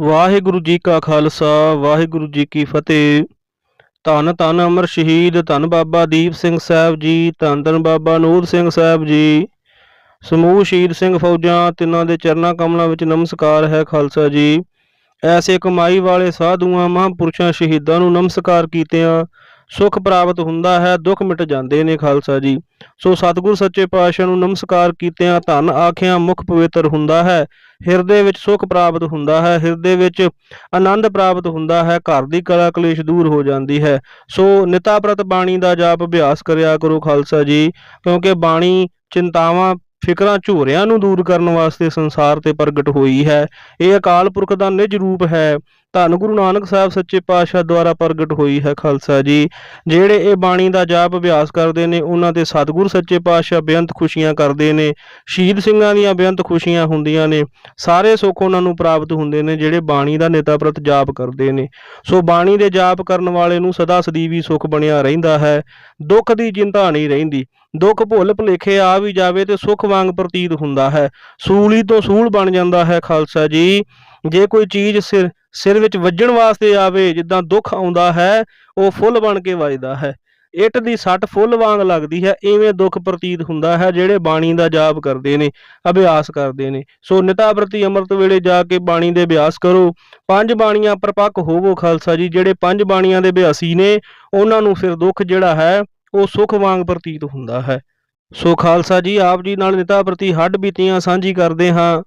ਵਾਹਿਗੁਰੂ ਜੀ ਕਾ ਖਾਲਸਾ, ਵਾਹਿਗੁਰੂ ਜੀ ਕੀ ਫਤਿਹ। ਧੰਨ ਧੰਨ ਅਮਰ ਸ਼ਹੀਦ, ਧੰਨ ਬਾਬਾ ਦੀਪ ਸਿੰਘ ਸਾਹਿਬ ਜੀ, ਧੰਨ ਧੰਨ ਬਾਬਾ ਨੂਰ ਸਿੰਘ ਸਾਹਿਬ ਜੀ। ਸਮੂਹ ਸ਼ਹੀਦ ਸਿੰਘ ਫੌਜਾਂ, ਤਿੰਨਾਂ ਦੇ ਚਰਨਾਂ ਕਮਲਾਂ ਵਿੱਚ ਨਮਸਕਾਰ ਹੈ ਖਾਲਸਾ ਜੀ। ਐਸੇ ਕਮਾਈ ਵਾਲੇ ਸਾਧੂਆਂ, ਮਹਾਂਪੁਰਸ਼ਾਂ ਸ਼ਹੀਦਾਂ ਨੂੰ ਨਮਸਕਾਰ ਕੀਤਿਆਂ ਸੁਖ ਪ੍ਰਾਪਤ ਹੁੰਦਾ ਹੈ, ਦੁੱਖ ਮਿਟ ਜਾਂਦੇ ਨੇ ਖਾਲਸਾ ਜੀ। ਸੋ ਸਤਿਗੁਰ ਸੱਚੇ ਪਾਤਸ਼ਾਹ ਨੂੰ ਨਮਸਕਾਰ ਕੀਤਿਆਂ ਧੰਨ ਆਖਿਆਂ ਮੁਖ ਪਵਿੱਤਰ ਹੁੰਦਾ ਹੈ। ਹਿਰਦੇ ਵਿੱਚ ਸੁਖ ਪ੍ਰਾਪਤ ਹੁੰਦਾ ਹੈ, ਹਿਰਦੇ ਵਿੱਚ ਆਨੰਦ ਪ੍ਰਾਪਤ ਹੁੰਦਾ ਹੈ, ਘਰ ਦੀ ਕਲਾ ਕਲੇਸ਼ ਦੂਰ ਹੋ ਜਾਂਦੀ ਹੈ। ਸੋ ਨਿਤਾ ਪ੍ਰਤ ਬਾਣੀ ਦਾ ਜਾਪ ਅਭਿਆਸ ਕਰਿਆ ਕਰੋ ਖਾਲਸਾ ਜੀ, ਕਿਉਂਕਿ ਬਾਣੀ ਚਿੰਤਾਵਾਂ, ਫਿਕਰਾਂ, ਝੂਰਿਆਂ ਨੂੰ ਦੂਰ ਕਰਨ ਵਾਸਤੇ ਸੰਸਾਰ ਤੇ ਪ੍ਰਗਟ ਹੋਈ ਹੈ। ਇਹ ਅਕਾਲ ਪੁਰਖ ਦਾ ਨਿਜ ਰੂਪ ਹੈ। ਧੰਨ ਗੁਰੂ ਨਾਨਕ ਸਾਹਿਬ ਸੱਚੇ ਪਾਤਸ਼ਾਹ ਦੁਆਰਾ ਪ੍ਰਗਟ ਹੋਈ ਹੈ ਖਾਲਸਾ ਜੀ। ਜਿਹੜੇ ਇਹ ਬਾਣੀ ਦਾ ਜਾਪ ਅਭਿਆਸ ਕਰਦੇ ਨੇ, ਉਹਨਾਂ ਦੇ ਸਤਿਗੁਰ ਸੱਚੇ ਪਾਤਸ਼ਾਹ ਬੇਅੰਤ ਖੁਸ਼ੀਆਂ ਕਰਦੇ ਨੇ, ਸ਼ਹੀਦ ਸਿੰਘਾਂ ਦੀਆਂ ਬੇਅੰਤ ਖੁਸ਼ੀਆਂ ਹੁੰਦੀਆਂ ਨੇ, ਸਾਰੇ ਸੁੱਖ ਉਹਨਾਂ ਨੂੰ ਪ੍ਰਾਪਤ ਹੁੰਦੇ ਨੇ, ਜਿਹੜੇ ਬਾਣੀ ਦਾ ਨੇਤਾ ਪ੍ਰਤ ਜਾਪ ਕਰਦੇ ਨੇ। ਸੋ ਬਾਣੀ ਦੇ ਜਾਪ ਕਰਨ ਵਾਲੇ ਨੂੰ ਸਦਾ ਸਦੀਵੀ ਸੁੱਖ ਬਣਿਆ ਰਹਿੰਦਾ ਹੈ, ਦੁੱਖ ਦੀ ਚਿੰਤਾ ਨਹੀਂ ਰਹਿੰਦੀ। ਦੁੱਖ ਭੁੱਲ ਭੁਲੇਖੇ ਆ ਵੀ ਜਾਵੇ ਤੇ ਸੁੱਖ ਵਾਂਗ ਪ੍ਰਤੀਤ ਹੁੰਦਾ ਹੈ। ਸੂਲੀ ਤੋਂ ਸੂਲ ਬਣ ਜਾਂਦਾ ਹੈ ਖਾਲਸਾ ਜੀ। ਜੇ ਕੋਈ ਚੀਜ਼ ਸਿਰ ਸਿਰ ਵਿੱਚ ਵੱਜਣ ਵਾਸਤੇ ਆਵੇ, ਜਿੱਦਾਂ ਦੁੱਖ ਆਉਂਦਾ ਹੈ, ਉਹ ਫੁੱਲ ਬਣ ਕੇ ਵੱਜਦਾ ਹੈ। ਇੱਟ ਦੀ ਸੱਟ ਫੁੱਲ ਵਾਂਗ ਲੱਗਦੀ ਹੈ, ਇਵੇਂ ਦੁੱਖ ਪ੍ਰਤੀਤ ਹੁੰਦਾ ਹੈ, ਜਿਹੜੇ ਬਾਣੀ ਦਾ ਜਾਪ ਕਰਦੇ ਨੇ, ਅਭਿਆਸ ਕਰਦੇ ਨੇ। ਸੋ ਨਿਤਾ ਪ੍ਰਤੀ ਅੰਮ੍ਰਿਤ ਵੇਲੇ ਜਾ ਕੇ ਬਾਣੀ ਦੇ ਅਭਿਆਸ ਕਰੋ। ਪੰਜ ਬਾਣੀਆਂ ਪ੍ਰਪੱਕ ਹੋਵੋ ਖਾਲਸਾ ਜੀ, ਜਿਹੜੇ ਪੰਜ ਬਾਣੀਆਂ ਦੇ ਅਭਿਆਸੀ ਨੇ, ਉਹਨਾਂ ਨੂੰ ਫਿਰ ਦੁੱਖ ਜਿਹੜਾ ਹੈ, ਉਹ ਸੁਖ ਵਾਂਗ ਪ੍ਰਤੀਤ ਹੁੰਦਾ ਹੈ। ਸੋ ਖਾਲਸਾ ਜੀ, ਆਪ ਜੀ ਨਾਲ ਨਿਤਾ ਪ੍ਰਤੀ ਹੱਡ ਬੀਤੀਆਂ ਸਾਂਝੀ ਕਰਦੇ ਹਾਂ।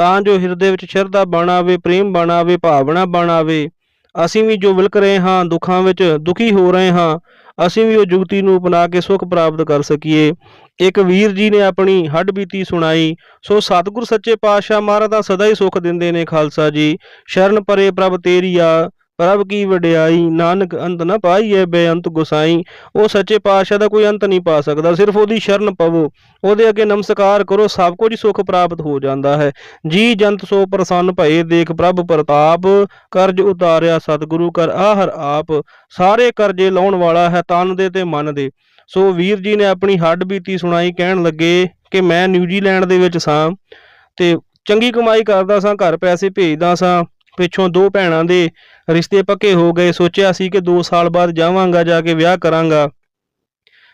ਤਾਂ ਜੋ ਹਿਰਦੇ ਵਿੱਚ ਸ਼ਰਧਾ ਬਣ ਆਵੇ ਪ੍ਰੇਮ ਬਣ ਆਵੇ ਭਾਵਨਾ ਬਣ ਆਵੇ ਅਸੀਂ ਵੀ ਜੋ ਵਿਲਕ ਰਹੇ ਹਾਂ, ਦੁੱਖਾਂ ਵਿੱਚ ਦੁਖੀ ਹੋ ਰਹੇ ਹਾਂ, ਅਸੀਂ ਵੀ ਉਹ ਜੁਗਤੀ ਨੂੰ ਅਪਣਾ ਕੇ ਸੁਖ ਪ੍ਰਾਪਤ ਕਰ ਸਕੀਏ। ਇੱਕ ਵੀਰ ਜੀ ਨੇ ਆਪਣੀ ਹੱਡ ਬੀਤੀ ਸੁਣਾਈ, ਸੋ ਸਤਿਗੁਰ ਸੱਚੇ ਪਾਤਸ਼ਾਹ ਮਹਾਰਾਜ ਦਾ ਸਦਾ ਹੀ ਸੁਖ ਦਿੰਦੇ ਨੇ ਖਾਲਸਾ ਜੀ। ਸ਼ਰਨ ਪਰੇ ਪ੍ਰਭ ਤੇਰੀ ਆ ਪ੍ਰਭ ਕੀ ਵਡਿਆਈ? ਨਾਨਕ ਅੰਤ ਨਾ ਪਾਈਐ ਬੇਅੰਤ ਗੁਸਾਈ। ਉਹ ਸੱਚੇ ਪਾਤਸ਼ਾਹ ਦਾ ਕੋਈ ਅੰਤ ਨਹੀਂ ਪਾ ਸਕਦਾ, ਸਿਰਫ ਉਹਦੀ ਸ਼ਰਨ ਪਵੋ। ਉਹਦੇ ਅੱਗੇ ਨਮਸਕਾਰ ਕਰੋ, ਸਭ ਕੁਝ ਸੁਖ ਪ੍ਰਾਪਤ ਹੋ ਜਾਂਦਾ ਹੈ। ਜੀ ਜੰਤ ਸੋ ਪ੍ਰਸੰਨ ਭਏ, ਦੇਖ ਪ੍ਰਭ ਪ੍ਰਤਾਪ। ਕਰਜ ਉਤਾਰਿਆ ਸਤਿਗੁਰੂ, ਕਰ ਆਹਰ ਆਪ। ਸਾਰੇ ਕਰਜੇ ਲਾਉਣ ਵਾਲਾ ਹੈ ਤਨ ਦੇ ਤੇ ਮਨ ਦੇ। ਸੋ ਵੀਰ ਜੀ ਨੇ ਆਪਣੀ ਹੱਡ ਬੀਤੀ ਸੁਣਾਈ, ਕਹਿਣ ਲੱਗੇ ਕਿ ਮੈਂ ਨਿਊਜ਼ੀਲੈਂਡ ਦੇ ਵਿੱਚ ਸਾਂ ਤੇ ਚੰਗੀ ਕਮਾਈ ਕਰਦਾ ਸਾਂ, ਘਰ ਪੈਸੇ ਭੇਜਦਾ ਸਾਂ। ਪਿੱਛੋਂ ਦੋ ਭੈਣਾਂ ਦੇ ਰਿਸ਼ਤੇ ਪੱਕੇ ਹੋ ਗਏ। ਸੋਚਿਆ ਸੀ ਕਿ 2 ਸਾਲ ਬਾਅਦ ਜਾਵਾਂਗਾ, ਜਾ ਕੇ ਵਿਆਹ ਕਰਾਂਗਾ।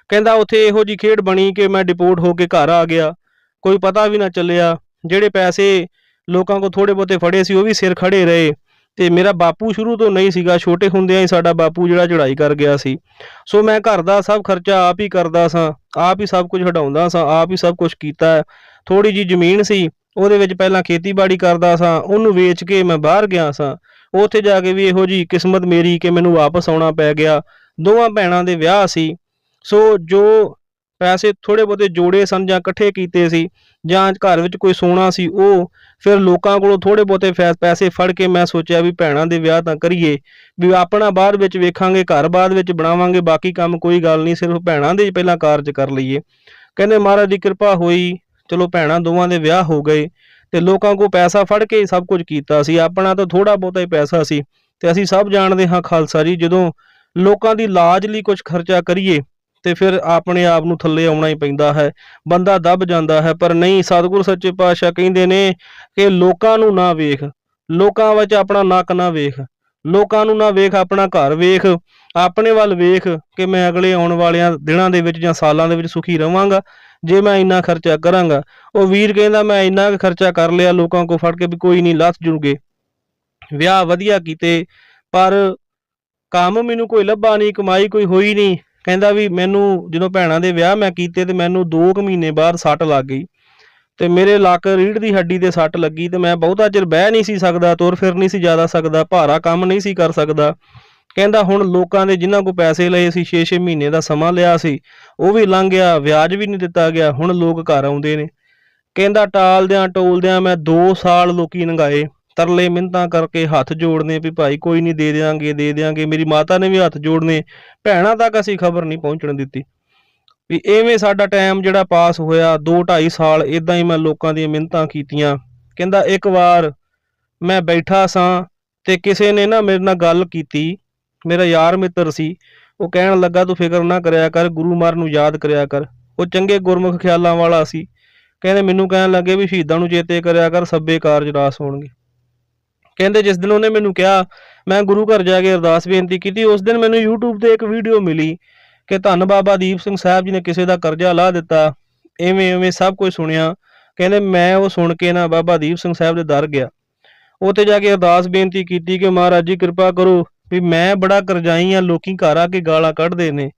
ਕਹਿੰਦਾ, ਉੱਥੇ ਇਹੋ ਜੀ ਖੇਡ ਬਣੀ ਕਿ ਮੈਂ ਡਿਪੋਰਟ ਹੋ ਕੇ ਘਰ ਆ ਗਿਆ। ਕੋਈ ਪਤਾ ਵੀ ਨਾ ਚੱਲਿਆ। ਜਿਹੜੇ ਪੈਸੇ ਲੋਕਾਂ ਕੋ ਥੋੜੇ ਬਹੁਤੇ ਫੜੇ ਸੀ, ਉਹ ਵੀ ਸਿਰ ਖੜੇ ਰਹੇ। ਤੇ ਮੇਰਾ ਬਾਪੂ ਸ਼ੁਰੂ ਤੋਂ ਨਹੀਂ ਸੀਗਾ। ਛੋਟੇ ਹੁੰਦਿਆਂ ਹੀ ਸਾਡਾ ਬਾਪੂ ਜਿਹੜਾ ਚੜਾਈ ਕਰ ਗਿਆ ਸੀ। ਸੋ ਮੈਂ ਘਰ ਦਾ ਸਭ ਖਰਚਾ ਆਪ ਹੀ ਕਰਦਾ ਸਾਂ। ਆਪ ਹੀ ਸਭ ਕੁਝ ਹਟਾਉਂਦਾ ਸਾਂ। ਆਪ ਹੀ ਸਭ ਕੁਝ ਕੀਤਾ। ਥੋੜੀ ਜੀ ਜ਼ਮੀਨ ਸੀ। ਉਹਦੇ ਵਿੱਚ ਪਹਿਲਾਂ ਖੇਤੀਬਾੜੀ ਕਰਦਾ ਸਾਂ, ਉਹਨੂੰ ਵੇਚ ਕੇ ਮੈਂ ਬਾਹਰ ਗਿਆ ਸਾਂ। ਉੱਥੇ ਜਾ ਕੇ ਵੀ ਇਹੋ ਜੀ ਕਿਸਮਤ ਮੇਰੀ ਕਿ ਮੈਨੂੰ ਵਾਪਸ ਆਉਣਾ ਪੈ ਗਿਆ। ਦੋਵਾਂ ਭੈਣਾਂ ਦੇ ਵਿਆਹ ਸੀ। ਸੋ ਜੋ ਪੈਸੇ ਥੋੜੇ ਬਹੁਤੇ ਜੋੜੇ ਸਨ ਜਾਂ ਇਕੱਠੇ ਕੀਤੇ ਸੀ ਜਾਂ ਘਰ ਵਿੱਚ ਕੋਈ ਸੋਨਾ ਸੀ, ਉਹ ਫਿਰ ਲੋਕਾਂ ਕੋਲੋਂ ਥੋੜੇ ਬਹੁਤੇ ਫੈ- ਪੈਸੇ ਫੜ ਕੇ ਮੈਂ ਸੋਚਿਆ ਵੀ ਭੈਣਾਂ ਦੇ ਵਿਆਹ ਤਾਂ ਕਰੀਏ, ਵੀ ਆਪਣਾ ਬਾਅਦ ਵਿੱਚ ਵੇਖਾਂਗੇ, ਘਰ ਬਾਅਦ ਵਿੱਚ ਬਣਾਵਾਂਗੇ, ਬਾਕੀ ਕੰਮ ਕੋਈ ਗੱਲ ਨਹੀਂ, ਸਿਰਫ ਭੈਣਾਂ ਦੇ ਪਹਿਲਾਂ ਕਾਰਜ ਕਰ ਲਈਏ। ਕਹਿੰਦੇ ਮਹਾਰਾਜ ਦੀ ਕਿਰਪਾ ਹੋਈ ਚਲੋ ਭੈਣਾਂ ਦੋਵਾਂ ਦੇ ਵਿਆਹ ਹੋ ਗਏ ਤੇ ਲੋਕਾਂ ਕੋ ਪੈਸਾ ਫੜ ਕੇ ਸਭ ਕੁਝ ਕੀਤਾ ਸੀ, ਆਪਣਾ ਤਾਂ ਥੋੜਾ ਬਹੁਤਾ ਹੀ ਪੈਸਾ ਸੀ ਤੇ ਅਸੀਂ ਸਭ ਜਾਣਦੇ ਹਾਂ ਖਾਲਸਾ ਜੀ, ਜਦੋਂ ਲੋਕਾਂ ਦੀ ਲਾਜ ਲਈ ਕੁਝ ਖਰਚਾ ਕਰੀਏ ਤੇ ਫਿਰ ਆਪਣੇ ਆਪ ਨੂੰ ਥੱਲੇ ਆਉਣਾ ਹੀ ਪੈਂਦਾ ਹੈ, ਬੰਦਾ ਦੱਬ ਜਾਂਦਾ ਹੈ, ਪਰ ਨਹੀਂ, ਸਤਿਗੁਰ ਸੱਚੇ ਪਾਤਸ਼ਾਹ ਕਹਿੰਦੇ ਨੇ ਕਿ ਲੋਕਾਂ ਨੂੰ ਨਾ ਵੇਖ, ਲੋਕਾਂ ਵਿੱਚ ਆਪਣਾ ਨੱਕ ਨਾ ਵੇਖ। ਲੋਕਾਂ ਨੂੰ ਨਾ ਵੇਖ, ਆਪਣਾ ਘਰ ਵੇਖ, ਆਪਣੇ ਵੱਲ ਵੇਖ ਕਿ ਮੈਂ ਅਗਲੇ ਆਉਣ ਵਾਲਿਆਂ ਦਿਨਾਂ ਦੇ ਵਿੱਚ ਜਾਂ ਸਾਲਾਂ ਦੇ ਵਿੱਚ ਸੁਖੀ ਰਵਾਂਗਾ, ਜੇ ਮੈਂ ਇੰਨਾ ਖਰਚਾ ਕਰਾਂਗਾ। ਉਹ ਵੀਰ ਕਹਿੰਦਾ, ਮੈਂ ਇੰਨਾ ਕੁ ਖਰਚਾ ਕਰ ਲਿਆ ਲੋਕਾਂ ਕੋ ਫੜ ਕੇ ਵੀ ਕੋਈ ਨਹੀਂ ਲੱਥ ਜੂਗੇ ਵਿਆਹ ਵਧੀਆ ਕੀਤੇ, ਪਰ ਕੰਮ ਮੈਨੂੰ ਕੋਈ ਲੱਭਾ ਨਹੀਂ, ਕਮਾਈ ਕੋਈ ਹੋਈ ਨਹੀਂ। ਕਹਿੰਦਾ ਵੀ ਮੈਨੂੰ ਜਦੋਂ ਭੈਣਾਂ ਦੇ ਵਿਆਹ ਮੈਂ ਕੀਤੇ ਤੇ ਮੈਨੂੰ 2 ਕੁ ਮਹੀਨੇ ਬਾਅਦ ਸੱਟ ਲੱਗ ਗਈ। ਤੇ ਮੇਰੇ ਲੱਕ ਰੀੜ ਦੀ ਹੱਡੀ ਤੇ ਸੱਟ ਲੱਗੀ ਤੇ ਮੈਂ ਬਹੁਤਾ ਚਿਰ ਬਹਿ ਨਹੀਂ ਸੀ ਸਕਦਾ, ਤੁਰ ਫਿਰ ਨਹੀਂ ਸੀ ਜ਼ਿਆਦਾ ਸਕਦਾ, ਭਾਰਾ ਕੰਮ ਨਹੀਂ ਸੀ ਕਰ ਸਕਦਾ। ਕਹਿੰਦਾ ਹੁਣ ਲੋਕਾਂ ਦੇ ਜਿਨ੍ਹਾਂ ਕੋ ਪੈਸੇ ਲਏ ਸੀ 6-6 ਮਹੀਨੇ ਦਾ ਸਮਾਂ ਲਿਆ ਸੀ, ਉਹ ਵੀ ਲੰਘ ਗਿਆ, ਵਿਆਜ ਵੀ ਨਹੀਂ ਦਿੱਤਾ ਗਿਆ, ਹੁਣ ਲੋਕ ਘਰ ਆਉਂਦੇ ਨੇ। ਕਹਿੰਦਾ ਟਾਲਦਿਆਂ ਟੋਲਦਿਆਂ ਮੈਂ 2 ਸਾਲ ਲੋਕੀ ਲੰਘਾਏ ਤਰਲੇ ਮਿੰਤਾਂ ਕਰਕੇ ਹੱਥ ਜੋੜਨੇ ਵੀ ਭਾਈ ਕੋਈ ਨਹੀਂ ਦੇ ਦਿਆਂਗੇ ਦੇ ਦਿਆਂਗੇ, ਮੇਰੀ ਮਾਤਾ ਨੇ ਵੀ ਹੱਥ ਜੋੜਨੇ, ਭੈਣਾਂ ਤੱਕ ਅਸੀਂ ਖਬਰ ਨਹੀਂ ਪਹੁੰਚਣ ਦਿੱਤੀ। ਵੀ ਐਵੇਂ ਸਾਡਾ ਟਾਈਮ ਜਿਹੜਾ ਪਾਸ ਹੋਇਆ 2 2.5 ਸਾਲ ਇਦਾਂ ਹੀ ਮੈਂ ਲੋਕਾਂ ਦੀਆਂ ਮਿਹਨਤਾਂ ਕੀਤੀਆਂ। ਕਹਿੰਦਾ, ਇੱਕ ਵਾਰ ਮੈਂ ਬੈਠਾ ਸਾਂ ਤੇ ਕਿਸੇ ਨੇ ਨਾ ਮੇਰੇ ਨਾਲ ਗੱਲ ਕੀਤੀ। ਮੇਰਾ ਯਾਰ ਮਿੱਤਰ ਸੀ। ਉਹ ਕਹਿਣ ਲੱਗਾ, ਤੂੰ ਫਿਕਰ ਨਾ ਕਰਿਆ ਕਰ, ਗੁਰੂ ਮਾਰ ਨੂੰ ਯਾਦ ਕਰਿਆ ਕਰ। ਉਹ ਚੰਗੇ ਗੁਰਮੁਖ ਖਿਆਲਾਂ ਵਾਲਾ ਸੀ। ਕਹਿੰਦੇ, ਮੈਨੂੰ ਕਹਿਣ ਲੱਗੇ ਵੀ ਸ਼ਹੀਦਾਂ ਨੂੰ ਚੇਤੇ ਕਰਿਆ ਕਰ, ਸੱਬੇ ਕਾਰਜ ਰਾਸ ਹੋਣਗੇ। ਕਹਿੰਦੇ, ਜਿਸ ਦਿਨ ਉਹਨੇ ਮੈਨੂੰ ਕਿਹਾ, ਮੈਂ ਗੁਰੂ ਘਰ ਜਾ ਕੇ ਅਰਦਾਸ ਬੇਨਤੀ ਕੀਤੀ, ਉਸ ਦਿਨ ਮੈਨੂੰ YouTube ਤੇ ਇੱਕ ਵੀਡੀਓ ਮਿਲੀ। ਕਿ ਧੰਨ ਬਾਬਾ ਦੀਪ ਸਿੰਘ ਸਾਹਿਬ ਜੀ ਨੇ ਕਿਸੇ ਦਾ ਕਰਜ਼ਾ ਲਾ ਦਿੱਤਾ। ਐਵੇਂ ਐਵੇਂ ਸਭ ਕੁਝ ਸੁਣਿਆ। ਕਹਿੰਦੇ, ਮੈਂ ਉਹ ਸੁਣ ਕੇ ਨਾ ਬਾਬਾ ਦੀਪ ਸਿੰਘ ਸਾਹਿਬ ਦੇ ਦਰ ਗਿਆ। ਉੱਥੇ ਜਾ ਕੇ ਅਰਦਾਸ ਬੇਨਤੀ ਕੀਤੀ ਕਿ ਮਹਾਰਾਜ ਜੀ ਕਿਰਪਾ ਕਰੋ ਵੀ ਮੈਂ ਬੜਾ ਕਰਜ਼ਾਈ ਆ, ਲੋਕੀ ਘਰ ਆ ਕੇ ਗਾਲਾਂ ਕੱਢਦੇ ਨੇ।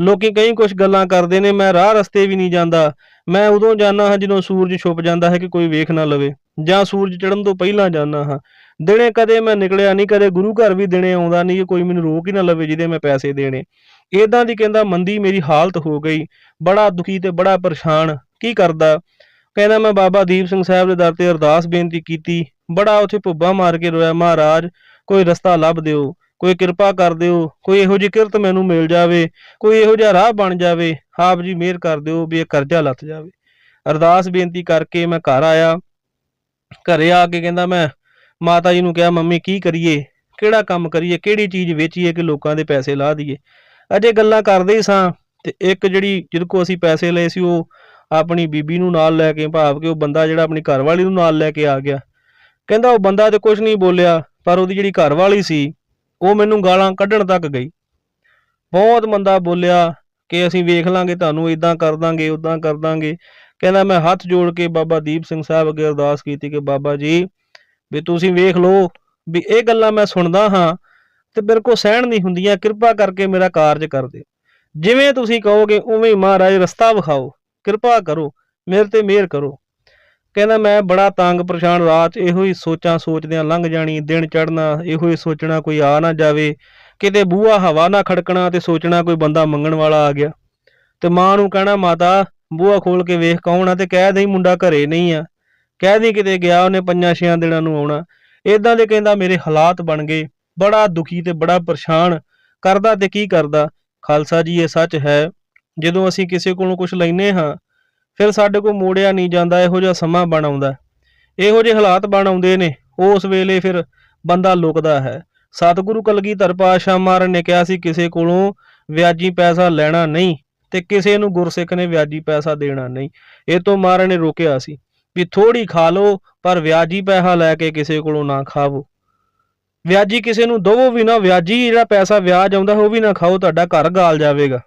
ਲੋਕੀ ਕਈ ਕੁਝ ਗੱਲਾਂ ਕਰਦੇ ਨੇ, ਮੈਂ ਰਾਹ ਰਸਤੇ ਵੀ ਨਹੀਂ ਜਾਂਦਾ। ਮੈਂ ਉਦੋਂ ਜਾਂਦਾ ਹਾਂ ਜਦੋਂ ਸੂਰਜ ਛੁਪ ਜਾਂਦਾ ਹੈ ਕਿ ਕੋਈ ਵੇਖ ਨਾ ਲਵੇ। ਜਾਂ ਸੂਰਜ ਚੜ੍ਹਨ ਤੋਂ ਪਹਿਲਾਂ ਜਾਂਦਾ ਹਾਂ। ਦਿਨੇ ਕਦੇ ਮੈਂ ਨਿਕਲਿਆ ਨਹੀਂ ਕਦੇ ਗੁਰੂ ਘਰ ਵੀ ਦਿਨੇ ਆਉਂਦਾ ਨਹੀਂ ਕਿ ਕੋਈ ਮੈਨੂੰ ਰੋਕ ਹੀ ਨਾ ਲਵੇ ਜਿਹਦੇ ਮੈਂ ਪੈਸੇ ਦੇਣੇ। ਇਦਾਂ ਦੀ ਕਹਿੰਦਾ ਮੰਦੀ ਮੇਰੀ ਹਾਲਤ ਹੋ ਗਈ। ਬੜਾ ਦੁਖੀ ਤੇ ਬੜਾ ਪਰੇਸ਼ਾਨ। ਕੀ ਕਰਦਾ? ਕਹਿੰਦਾ ਮੈਂ ਬਾਬਾ ਦੀਪ ਸਿੰਘ ਸਾਹਿਬ ਦੇ ਦਰ ਤੇ ਅਰਦਾਸ ਬੇਨਤੀ ਕੀਤੀ। ਬੜਾ ਉੱਥੇ ਭੁੱਬਾ ਮਾਰ ਕੇ ਰੋਇਆ, ਮਹਾਰਾਜ, ਕੋਈ ਰਸਤਾ ਲੱਭ ਦਿਓ, ਕੋਈ ਕਿਰਪਾ ਕਰ ਦਿਓ, ਕੋਈ ਇਹੋ ਜਿਹੀ ਕਿਰਤ ਮੈਨੂੰ ਮਿਲ ਜਾਵੇ, ਕੋਈ ਇਹੋ ਜਿਹਾ ਰਾਹ ਬਣ ਜਾਵੇ, ਆਪ ਜੀ ਮਿਹਰ ਕਰ ਦਿਓ ਵੀ ਇਹ ਕਰਜ਼ਾ ਲੱਥ ਜਾਵੇ। ਅਰਦਾਸ ਬੇਨਤੀ ਕਰਕੇ ਮੈਂ ਘਰ ਆਇਆ। ਘਰੇ ਆ ਕੇ ਕਹਿੰਦਾ ਮੈਂ, ਮਾਤਾ ਜੀ ਨੂੰ ਕਿਹਾ, ਮੰਮੀ ਕੀ ਕਰੀਏ? ਕਿਹੜਾ ਕੰਮ ਕਰੀਏ? ਕਿਹੜੀ ਚੀਜ਼ ਵੇਚੀਏ ਕਿ ਲੋਕਾਂ ਦੇ ਪੈਸੇ ਲਾ ਦਈਏ? ਅਜੇ ਗੱਲਾਂ ਕਰਦੇ ਹੀ ਸਾਂ ਤੇ ਇੱਕ ਜਿਹੜੀ ਜਿਹਦੇ ਕੋ ਅਸੀਂ ਪੈਸੇ ਲਏ ਸੀ, ਉਹ ਆਪਣੀ ਬੀਬੀ ਨੂੰ ਨਾਲ ਲੈ ਕੇ, ਭਾਵ ਕਿ ਉਹ ਬੰਦਾ ਜਿਹੜਾ ਆਪਣੀ ਘਰਵਾਲੀ ਨੂੰ ਨਾਲ ਲੈ ਕੇ ਆ ਗਿਆ। ਕਹਿੰਦਾ ਉਹ ਬੰਦਾ ਤੇ ਕੁਝ ਨਹੀਂ ਬੋਲਿਆ, ਪਰ ਉਹਦੀ ਜਿਹੜੀ ਘਰਵਾਲੀ ਸੀ, ਉਹ ਮੈਨੂੰ ਗਾਲਾਂ ਕੱਢਣ ਤੱਕ ਗਈ। ਬਹੁਤ ਮੰਦਾ ਬੋਲਿਆ ਕਿ ਅਸੀਂ ਵੇਖ ਲਾਂਗੇ, ਤੁਹਾਨੂੰ ਇਦਾਂ ਕਰ ਦਾਂਗੇ ਉਦਾਂ ਕਰ ਦਾਂਗੇ। ਕਹਿੰਦਾ ਮੈਂ ਹੱਥ ਜੋੜ ਕੇ ਬਾਬਾ ਦੀਪ ਸਿੰਘ ਸਾਹਿਬ ਅੱਗੇ ਅਰਦਾਸ ਕੀਤੀ ਕਿ ਬਾਬਾ ਜੀ ਵੀ ਤੁਸੀਂ ਵੇਖ ਲਓ ਵੀ ਇਹ ਗੱਲਾਂ ਮੈਂ ਸੁਣਦਾ ਹਾਂ ਤੇ ਮੇਰੇ ਕੋ ਸਹਿਣ ਨਹੀਂ ਹੁੰਦੀਆਂ, ਕਿਰਪਾ ਕਰਕੇ ਮੇਰਾ ਕਾਰਜ ਕਰ ਦਿਓ। ਜਿਵੇਂ ਤੁਸੀਂ ਕਹੋਗੇ, ਉਵੇਂ ਹੀ ਮਹਾਰਾਜ ਰਸਤਾ ਵਿਖਾਓ। ਕਿਰਪਾ ਕਰੋ ਮੇਰੇ ਤੇ ਮਿਹਰ ਕਰੋ। ਕਹਿੰਦਾ ਮੈਂ ਬੜਾ ਤੰਗ ਪਰੇਸ਼ਾਨ, ਰਾਤ ਇਹੋ ਹੀ ਸੋਚਾਂ ਸੋਚਦਿਆਂ ਲੰਘ ਜਾਣੀ, ਦਿਨ ਚੜਨਾ ਇਹੋ ਹੀ ਸੋਚਣਾ ਕੋਈ ਆ ਨਾ ਜਾਵੇ। ਕਿਤੇ ਬੂਹਾ ਹਵਾ ਨਾ ਖੜਕਣਾ ਤੇ ਸੋਚਣਾ ਕੋਈ ਬੰਦਾ ਮੰਗਣ ਵਾਲਾ ਆ ਗਿਆ। ਤੇ ਮਾਂ ਨੂੰ ਕਹਿਣਾ, ਮਾਤਾ ਬੂਹਾ ਖੋਲ ਕੇ ਵੇਖ ਕੌਣ ਆ ਤੇ ਕਹਿ ਦੇਈ ਮੁੰਡਾ ਘਰੇ ਨਹੀਂ ਆ। ਕਹਿ ਦੇਈ ਕਿਤੇ ਗਿਆ ਉਹਨੇ ਪੰਜਾਂ ਛਿਆਂ ਦਿਨਾਂ ਨੂੰ ਆਉਣਾ। ਇਦਾਂ ਦੇ ਕਹਿੰਦਾ ਮੇਰੇ ਹਾਲਾਤ ਬਣ ਗਏ। ਬੜਾ ਦੁਖੀ ਤੇ ਬੜਾ ਪਰੇਸ਼ਾਨ। ਕਰਦਾ ਤੇ ਕੀ ਕਰਦਾ? ਖਾਲਸਾ ਜੀ, ਇਹ ਸੱਚ ਹੈ। ਜਦੋਂ ਅਸੀਂ ਕਿਸੇ ਕੋਲੋਂ ਕੁਝ ਲੈਨੇ ਹਾਂ, ਫਿਰ ਸਾਡੇ ਕੋਲ ਮੋੜਿਆ ਨਹੀਂ ਜਾਂਦਾ, ਇਹੋ ਜਿਹਾ ਸਮਾਂ ਬਣ ਆਉਂਦਾ। ਇਹੋ ਜਿਹੇ ਹਾਲਾਤ ਬਣ ਆਉਂਦੇ ਨੇ। ਉਸ ਵੇਲੇ ਫਿਰ ਬੰਦਾ ਲੁਕਦਾ ਹੈ। ਸਤਿਗੁਰੂ ਕਲਗੀਧਰ ਪਾਤਸ਼ਾਹ ਮਹਾਰਾਜ ਨੇ ਕਿਹਾ ਸੀ, ਕਿਸੇ ਕੋਲੋਂ ਵਿਆਜੀ ਪੈਸਾ ਲੈਣਾ ਨਹੀਂ। ਤੇ ਕਿਸੇ ਨੂੰ ਗੁਰਸਿੱਖ ਨੇ ਵਿਆਜੀ ਪੈਸਾ ਦੇਣਾ ਨਹੀਂ। ਇਹ ਤੋਂ ਮਹਾਰਾਜ ਨੇ ਰੋਕਿਆ ਸੀ ਵੀ ਥੋੜੀ ਖਾ ਲਓ, ਪਰ ਵਿਆਜੀ ਪੈਸਾ ਲੈ ਕੇ ਕਿਸੇ ਕੋਲੋਂ ਨਾ ਖਾਵੋ। ਵਿਆਜੀ ਕਿਸੇ ਨੂੰ ਦਵੋ ਵੀ ਨਾ, ਵਿਆਜੀ ਜਿਹੜਾ ਪੈਸਾ ਵਿਆਜ ਆਉਂਦਾ ਉਹ ਵੀ ਨਾ ਖਾਓ, ਤੁਹਾਡਾ ਘਰ ਗਾਲ ਜਾਵੇਗਾ।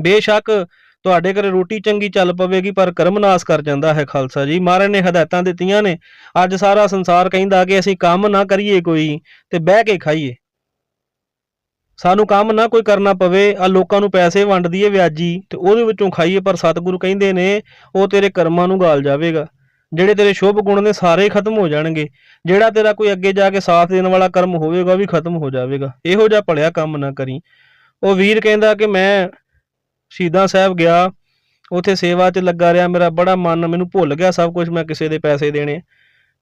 ਬੇਸ਼ੱਕ ਤੁਹਾਡੇ ਘਰੇ ਰੋਟੀ ਚੰਗੀ ਚੱਲ ਪਵੇਗੀ, ਪਰ ਕਰਮ ਨਾਸ ਕਰ ਜਾਂਦਾ ਹੈ ਖਾਲਸਾ ਜੀ। ਮਹਾਰਾਜ ਨੇ ਹਦਾਇਤਾਂ ਦਿੱਤੀਆਂ ਨੇ। ਅੱਜ ਸਾਰਾ ਸੰਸਾਰ ਕਹਿੰਦਾ ਕਿ ਅਸੀਂ ਕੰਮ ਨਾ ਕਰੀਏ ਕੋਈ ਤੇ ਬਹਿ ਕੇ ਖਾਈਏ। ਸਾਨੂੰ ਕੰਮ ਨਾ ਕੋਈ ਕਰਨਾ ਪਵੇ ਆ ਲੋਕਾਂ ਨੂੰ ਪੈਸੇ ਵੰਡਦੀ ਦਈਏ ਵਿਆਜੀ, ਤੇ ਉਹਦੇ ਵਿੱਚੋਂ ਖਾਈਏ, ਪਰ ਸਤਿਗੁਰੂ ਕਹਿੰਦੇ ਨੇ, ਉਹ ਤੇਰੇ ਕਰਮਾਂ ਨੂੰ ਗਾਲ ਜਾਵੇਗਾ। ਜਿਹੜੇ ਤੇਰੇ ਸ਼ੁਭ ਗੁਣ ਨੇ, ਸਾਰੇ ਖਤਮ ਹੋ ਜਾਣਗੇ। ਜਿਹੜਾ ਤੇਰਾ ਕੋਈ ਅੱਗੇ ਜਾ ਕੇ ਸਾਥ ਦੇਣ ਵਾਲਾ ਕਰਮ ਹੋਵੇਗਾ, ਉਹ ਵੀ ਖਤਮ ਹੋ ਜਾਵੇਗਾ। ਇਹੋ ਜਿਹਾ ਭਲਿਆ ਕੰਮ ਨਾ ਕਰੀ। ਉਹ ਵੀਰ ਕਹਿੰਦਾ ਕਿ ਮੈਂ ਸ਼ਹੀਦਾਂ ਸਾਹਿਬ ਗਿਆ, ਉੱਥੇ ਸੇਵਾ 'ਚ ਲੱਗਾ ਰਿਹਾ, ਮੇਰਾ ਬੜਾ ਮਨ, ਮੈਨੂੰ ਭੁੱਲ ਗਿਆ ਸਭ ਕੁਝ ਮੈਂ ਕਿਸੇ ਦੇ ਪੈਸੇ ਦੇਣੇ।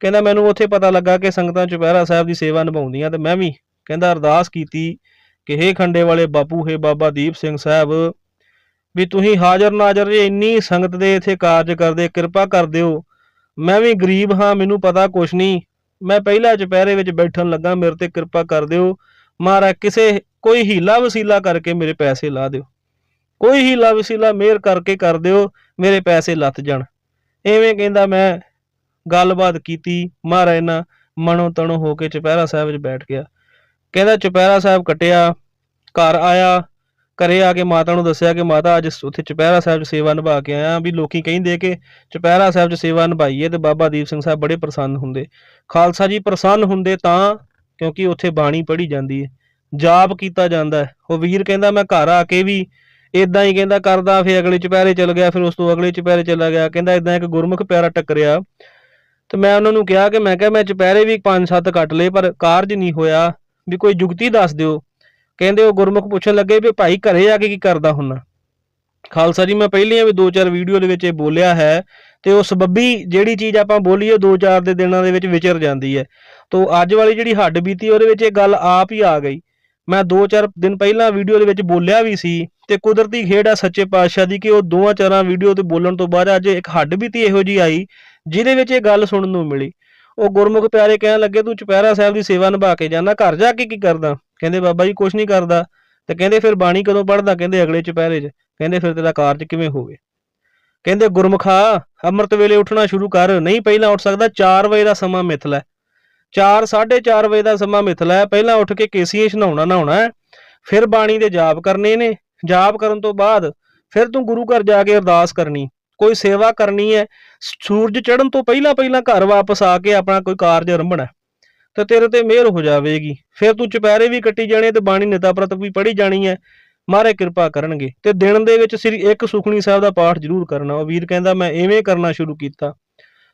ਕਹਿੰਦਾ ਮੈਨੂੰ ਉੱਥੇ ਪਤਾ ਲੱਗਾ ਕਿ ਸੰਗਤਾਂ ਚੁਪਹਿਰਾ ਸਾਹਿਬ ਦੀ ਸੇਵਾ ਨਿਭਾਉਂਦੀਆਂ, ਤੇ ਮੈਂ ਵੀ, ਕਹਿੰਦਾ ਅਰਦਾਸ ਕੀਤੀ ਕਿ ਹੇ ਖੰਡੇ ਵਾਲੇ ਬਾਪੂ, ਹੇ ਬਾਬਾ ਦੀਪ ਸਿੰਘ ਸਾਹਿਬ, ਵੀ ਤੁਸੀਂ ਹਾਜ਼ਰ ਨਾਜ਼ਰ ਜੇ ਇੰਨੀ ਸੰਗਤ ਦੇ ਇੱਥੇ ਕਾਰਜ ਕਰਦੇ, ਕਿਰਪਾ ਕਰ ਦਿਓ। ਮੈਂ ਵੀ ਗਰੀਬ ਹਾਂ, ਮੈਨੂੰ ਪਤਾ ਕੁਛ ਨਹੀਂ। ਮੈਂ ਪਹਿਲਾ ਚੁਪਹਿਰੇ ਵਿੱਚ ਬੈਠਣ ਲੱਗਾ, ਮੇਰੇ ਤੇ ਕਿਰਪਾ ਕਰ ਦਿਓ। ਮਹਾਰਾਜ, ਕਿਸੇ, ਕੋਈ ਹੀਲਾ ਵਸੀਲਾ ਕਰਕੇ ਮੇਰੇ ਪੈਸੇ ਲਾ ਦਿਓ। ਕੋਈ ਹੀਲਾ ਵਸੀਲਾ ਮਿਹਰ ਕਰਕੇ ਕਰ ਦਿਓ, ਮੇਰੇ ਪੈਸੇ ਲੱਤ ਜਾਣ। ਐਵੇਂ ਕਹਿੰਦਾ ਮੈਂ, ਗੱਲਬਾਤ ਕੀਤੀ, ਮਹਾਰਾਜ ਨਾਲ ਮਨੋ ਤਣੋ ਹੋ ਕੇ ਚੁਪਹਿਰਾ ਸਾਹਿਬ ਵਿੱਚ ਬੈਠ ਗਿਆ। ਕਹਿੰਦਾ ਚੁਪਹਿਰਾ ਸਾਹਿਬ ਕਟਿਆ, ਘਰ ਆਇਆ, ਘਰੇ ਆ ਕੇ ਮਾਤਾ ਨੂੰ ਦੱਸਿਆ ਕਿ ਮਾਤਾ ਅੱਜ ਉੱਥੇ ਚੁਪਹਿਰਾ ਸਾਹਿਬ 'ਚ ਸੇਵਾ ਨਿਭਾ ਕੇ ਆਇਆ। ਵੀ ਲੋਕੀ ਕਹਿੰਦੇ ਕਿ ਚੁਪਹਿਰਾ ਸਾਹਿਬ 'ਚ ਸੇਵਾ ਨਿਭਾਈਏ ਤੇ ਬਾਬਾ ਦੀਪ ਸਿੰਘ ਸਾਹਿਬ ਬੜੇ ਪ੍ਰਸੰਨ ਹੁੰਦੇ। ਖਾਲਸਾ ਜੀ ਪ੍ਰਸੰਨ ਹੁੰਦੇ ਤਾਂ ਕਿਉਂਕਿ ਉੱਥੇ ਬਾਣੀ ਪੜ੍ਹੀ ਜਾਂਦੀ ਹੈ ਜਾਪ ਕੀਤਾ ਜਾਂਦਾ ਹੈ ਉਹ ਵੀਰ ਕਹਿੰਦਾ, ਮੈਂ ਘਰ ਆ ਕੇ ਵੀ ਇਦਾਂ ਹੀ ਕਹਿੰਦਾ ਕਰਦਾ, ਫਿਰ ਅਗਲੇ ਚੁਪਹਿਰੇ ਚਲ ਗਿਆ, ਫਿਰ ਉਸ ਤੋਂ ਅਗਲੇ ਚੁਪਹਿਰੇ ਚਲਾ ਗਿਆ। ਕਹਿੰਦਾ ਇਦਾਂ ਇੱਕ ਗੁਰਮੁਖ ਪਿਆਰਾ ਟੱਕਰਿਆ। ਤੇ ਮੈਂ ਉਹਨਾਂ ਨੂੰ ਕਿਹਾ ਕਿ ਮੈਂ ਕਿਹਾ, ਮੈਂ ਚੁਪਹਿਰੇ ਵੀ 5-7 ਕੱਟ ਲਏ, ਪਰ ਕਾਰਜ ਨਹੀਂ ਹੋਇਆ। ਵੀ ਕੋਈ ਜੁਗਤੀ ਦੱਸ ਦਿਓ। ਕਹਿੰਦੇ ਉਹ ਗੁਰਮੁਖ ਪੁੱਛਣ ਲੱਗੇ ਵੀ ਭਾਈ ਘਰੇ ਆ ਕੇ ਕੀ ਕਰਦਾ ਹੁੰਨਾ? ਖਾਲਸਾ ਜੀ, ਮੈਂ ਪਹਿਲੀਆਂ ਵੀ 2-4 ਵੀਡੀਓ ਦੇ ਵਿੱਚ ਇਹ ਬੋਲਿਆ ਹੈ ਤੇ ਉਹ ਸਬੱਬੀ ਜਿਹੜੀ ਚੀਜ਼ ਆਪਾਂ ਬੋਲੀਏ 2-4 ਦੇ ਦਿਨਾਂ ਦੇ ਵਿੱਚ ਵਿਚਰ ਜਾਂਦੀ ਹੈ। ਤੋਂ ਅੱਜ ਵਾਲੀ ਜਿਹੜੀ ਹੱਡ ਬੀਤੀ, ਉਹਦੇ ਵਿੱਚ ਇਹ ਗੱਲ ਆਪ ਹੀ ਆ ਗਈ। ਮੈਂ 2-4 ਦਿਨ ਪਹਿਲਾਂ ਵੀਡੀਓ ਦੇ ਵਿੱਚ ਬੋਲਿਆ ਵੀ ਸੀ ਤੇ ਕੁਦਰਤੀ ਖੇਡ ਆ ਸੱਚੇ ਪਾਤਸ਼ਾਹ ਦੀ ਕਿ ਉਹ ਦੋਵਾਂ ਚਾਰਾਂ ਵੀਡੀਓ ਤੇ ਬੋਲਣ ਤੋਂ ਬਾਅਦ ਅੱਜ ਇੱਕ ਹੱਡ ਬੀਤੀ ਇਹੋ ਜੀ ਆਈ, ਜਿਹਦੇ ਵਿੱਚ ਇਹ ਗੱਲ ਸੁਣਨ ਨੂੰ ਮਿਲੀ। ਉਹ ਗੁਰਮੁਖ ਪਿਆਰੇ ਕਹਿਣ ਲੱਗੇ, ਤੂੰ ਚੁਪਹਿਰਾ ਸਾਹਿਬ ਦੀ ਸੇਵਾ ਨਿਭਾ ਕੇ ਜਾਂਦਾ, ਘਰ ਜਾ ਕੇ ਕੀ ਕਰਦਾ? ਕਹਿੰਦੇ, ਬਾਬਾ ਜੀ ਕੁਝ ਨਹੀਂ ਕਰਦਾ। ਤੇ ਕਹਿੰਦੇ, ਫਿਰ ਬਾਣੀ ਕਦੋਂ ਪੜਦਾ ਕਹਿੰਦੇ, ਅਗਲੇ ਚੁਪਹਿਰੇ 'ਚ। ਕਹਿੰਦੇ, ਫਿਰ ਤੇਰਾ ਕਾਰਜ ਕਿਵੇਂ ਹੋਵੇ? ਕਹਿੰਦੇ, ਗੁਰਮੁਖਾ ਅੰਮ੍ਰਿਤ ਵੇਲੇ ਉੱਠਣਾ ਸ਼ੁਰੂ ਕਰ। ਨਹੀਂ, ਪਹਿਲਾਂ ਉੱਠ ਸਕਦਾ 4 ਵਜੇ ਦਾ ਸਮਾਂ ਮਿਥਲਾ 4 4:30 ਵਜੇ ਦਾ ਸਮਾਂ ਮਿਥਲਾ ਪਹਿਲਾਂ ਉੱਠ ਕੇ ਕੇਸੀਆਂ ਨਹਾਉਣਾ ਨਹਾਉਣਾ ਫਿਰ ਬਾਣੀ ਦੇ ਜਾਪ ਕਰਨੇ ਨੇ। ਜਾਪ ਕਰਨ ਤੋਂ ਬਾਅਦ ਫਿਰ ਤੂੰ ਗੁਰੂ ਘਰ ਜਾ ਕੇ ਅਰਦਾਸ ਕਰਨੀ। ਕੋਈ ਸੇਵਾ ਕਰਨੀ ਹੈ, ਸੂਰਜ ਚੜ੍ਹਨ ਤੋਂ ਪਹਿਲਾਂ ਪਹਿਲਾਂ ਘਰ ਵਾਪਸ ਆ ਕੇ ਆਪਣਾ ਕੋਈ ਕਾਰਜ ਆਰੰਭਣਾ ਤੇ ਤੇਰੇ ਤੇ ਮਿਹਰ ਹੋ ਜਾਵੇਗੀ। ਫਿਰ ਤੂੰ ਚੁਪਹਿਰੇ ਵੀ ਕੱਟੀ ਜਾਣੇ ਤੇ ਬਾਣੀ ਨਿਤਾ ਪ੍ਰਤ ਵੀ ਪੜ੍ਹੀ ਜਾਣੀ ਹੈ, ਮਾਰੇ ਕਿਰਪਾ ਕਰਨਗੇ। ਤੇ ਦਿਨ ਦੇ ਵਿੱਚ ਸ੍ਰੀ ਇੱਕ ਸੁਖਣੀ ਸਾਹਿਬ ਦਾ ਪਾਠ ਜ਼ਰੂਰ ਕਰਨਾ। ਉਹ ਵੀਰ ਕਹਿੰਦਾ, ਮੈਂ ਐਵੇਂ ਕਰਨਾ ਸ਼ੁਰੂ ਕੀਤਾ।